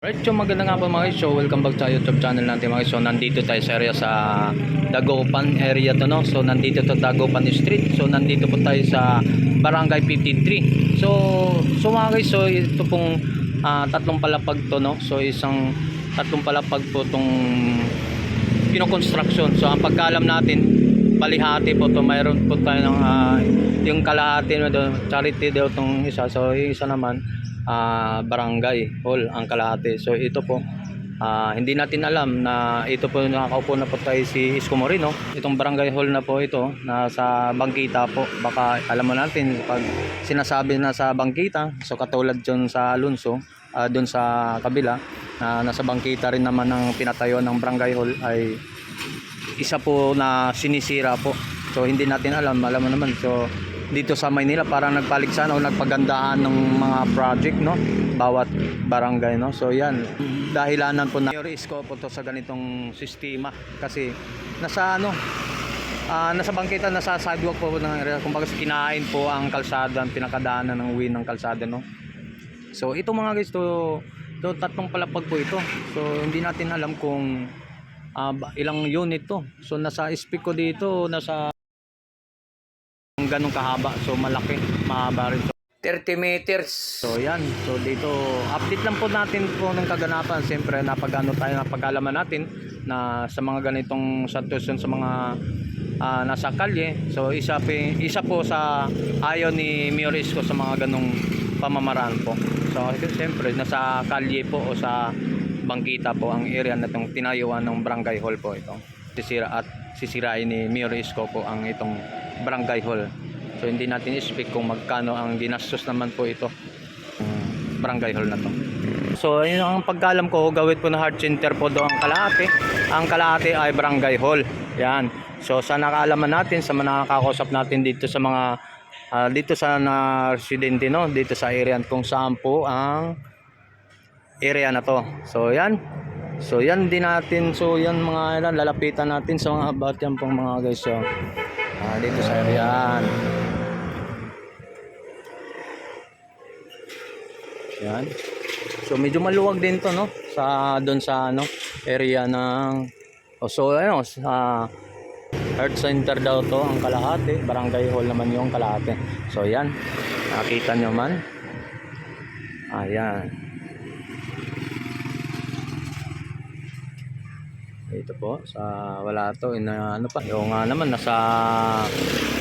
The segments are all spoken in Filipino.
Right, so maganda nga po mga guys. So welcome back sa YouTube channel natin mga guys. So nandito tayo sa area sa Dagupan area to no. So nandito to Dagupan Street. So nandito po tayo sa Barangay 53. So so mga guys, so ito pong ah, tatlong palapag to no. So isang tatlong palapag po tong kinoconstruction. So ang pagkaalam natin, palihati po to mayroon po tayo ng ah, yung kalahati na doon, charity daw tong isa. So yung isa naman ah, barangay hall ang kalahati. So ito po ah, hindi natin alam na ito po nakakaupo na po tayo si Isko Moreno. Itong barangay hall na po ito nasa bangkita po. Baka alam mo natin pag sinasabi na sa bangkita, so katulad dyan sa Alonso, ah, doon sa kabila na nasa bangkita rin naman ng pinatayo ng barangay hall ay isa po na sinisira po. So hindi natin alam, alam mo naman. So dito sa Maynila parang nagpaligsahan o nagpagandahan ng mga project no? Bawat barangay no? So yan. Dahilanan po na isko po to sa ganitong sistema. Kasi nasa ano ah, nasa bangkita nasa sidewalk po ng area. Kumbaga kinain po ang kalsada ang pinakadaanan ng uwi ng kalsada no? So ito mga guys to, to tatlong palapag po ito. So hindi natin alam kung ba- ilang unit to. So nasa speak ko dito nasa ganong kahaba. So malaki. Mahaba rin. So 30 meters. So yan. So dito update lang po natin po ng kaganapan. Siyempre napagano tayo napagalaman natin na sa mga ganitong sitwasyon sa mga ah, nasa kalye. So isa, po, isa po sa ayaw ni Mayor Isko sa mga ganong pamamaraan po. So siyempre nasa kalye po o sa bangkita po ang area na itong tinayuan ng barangay hall po ito. Sisira at sisirain ni Mayor Isko po ang itong barangay hall so hindi natin i-speak kung magkano ang ginastos naman po ito ang barangay hall na to so ayun ang pagkalam ko gawit po na heart center po do ang kalahati ang kalahati ay barangay hall yan so sa nakaalaman natin sa nakakausap natin dito sa mga ah, dito sa na residente no dito sa area kung saan po ang area na to. So yan. So yan din natin. So yan mga ilan lalapitan natin sa mga about yan pong mga guys. So ah, dito sa area. Yan. Yan. So medyo maluwag din to no sa doon sa ano area ng oh, so ano sa Heart Center daw to ang kalahati. Barangay Hall naman yung kalahati. So yan. Nakita nyo man. Ayan. Ito po sa wala to ina ano pa yung nga naman nasa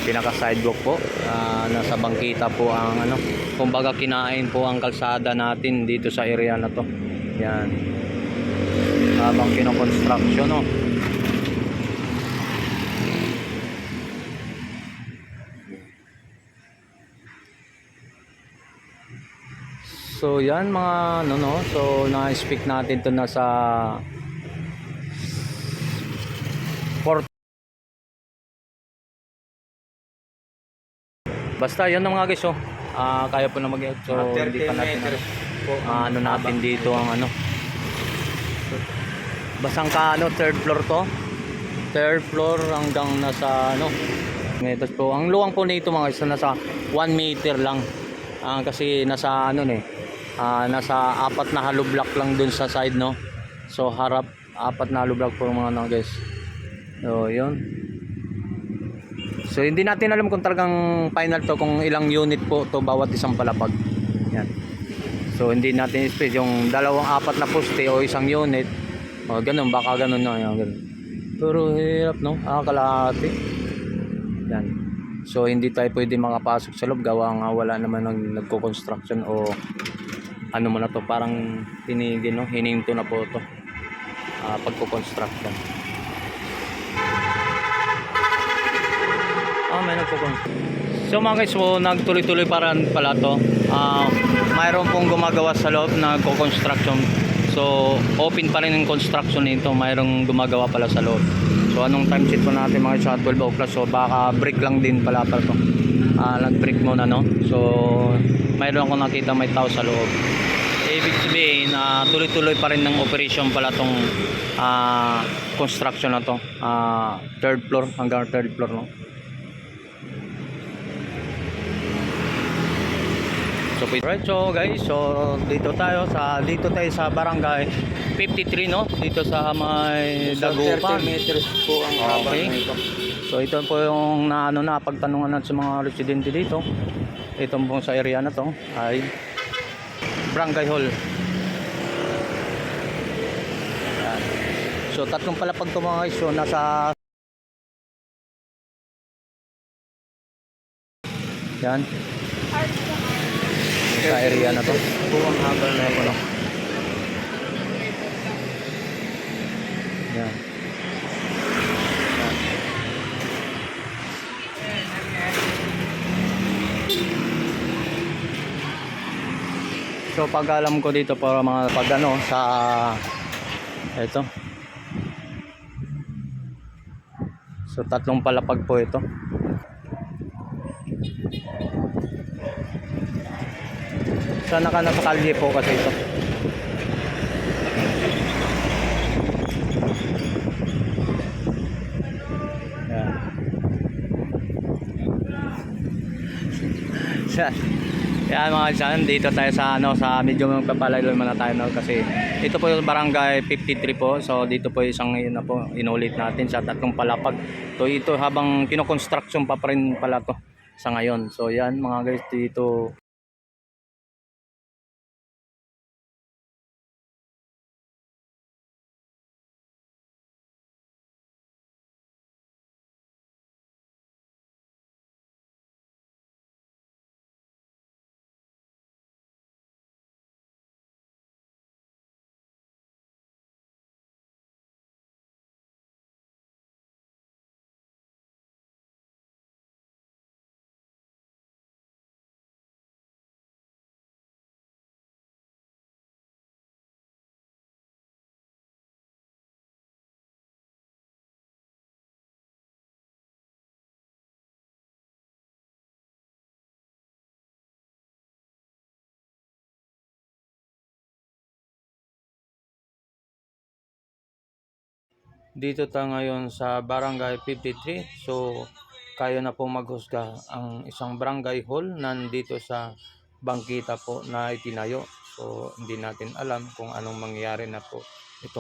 pinaka sidewalk po ah, nasa bangkita po ang ano kumbaga kinain po ang kalsada natin dito sa area na to. Yan. Habang kino-construction no So yan mga ano no so na-speak natin to na sa Basta yun ang mga guys oh. Ah, kaya po na mag so hindi pa natin ano, ah, ano natin dito ang ano. Basang ka ano third floor to. Third floor hanggang nasa ano. Ito po. Ang luwang po nito mga guys nasa 1 meter lang. Ah, kasi nasa ano eh. Ah, nasa apat na hollow block lang dun sa side no. So harap apat na hollow block po mga ano guys. So, yun. So, hindi natin alam kung talagang final to kung ilang unit po to bawat isang palapag. Yan. So, hindi natin space yung dalawang apat na poste o isang unit. O, ganun. Baka ganun na. Yan, ganun. Pero hirap, no? Ah, kalahati. Yan. So, hindi tayo pwede makapasok sa loob. Gawa nga wala naman ng nagko-construction o ano mo na to. Parang tinigil, no? Hininto na po to. Ah, pagko-construction. Ah, may nagpo-construct. So mga guys, so, nagtuloy-tuloy para pala to. Ah, mayroon pong gumagawa sa loob na construction So, open pa rin yung construction nito. Mayroong gumagawa pala sa loob. So, anong time sheet po natin mga sa 12 o'clock. So, baka break lang din pala pala to. Ah, nag-break muna, no? So, mayroon akong nakita may tao sa loob. Ibig sabihin, na tuloy-tuloy pa rin ng operation pala tong ah, construction na to. Ah, third floor hanggang third floor, no? So, right, so guys, so dito tayo sa dito tayo sa barangay 53 no, dito sa may Dagupan. 30 meters po ang haba Okay. nito. So ito po yung na ano na pagtanungan natin sa mga residente dito. Ito po sa area na to ay Barangay Hall. Yan. So tatlong palapag to mga guys. So nasa Yan. Sa area na to. Po ang haba na. Ano? Yan. So pag alam ko dito para mga pag ano sa ito. So tatlong palapag po ito. Sana ka nasa kalye po kasi ito. Yan. Yan. Mga dyan, dito tayo sa ano sa medyo magpapalayo muna tayo no, kasi ito po yung barangay 53 po. So dito po isang yun na po inulit natin sa tatlong palapag. So ito habang kino-construction pa pa rin pala to sa ngayon. So yan mga guys dito Dito tayo ngayon sa Barangay 53. So, kayo na po maghusga ang isang barangay hall nandito sa bangkita po na itinayo. So, hindi natin alam kung anong mangyayari na po itong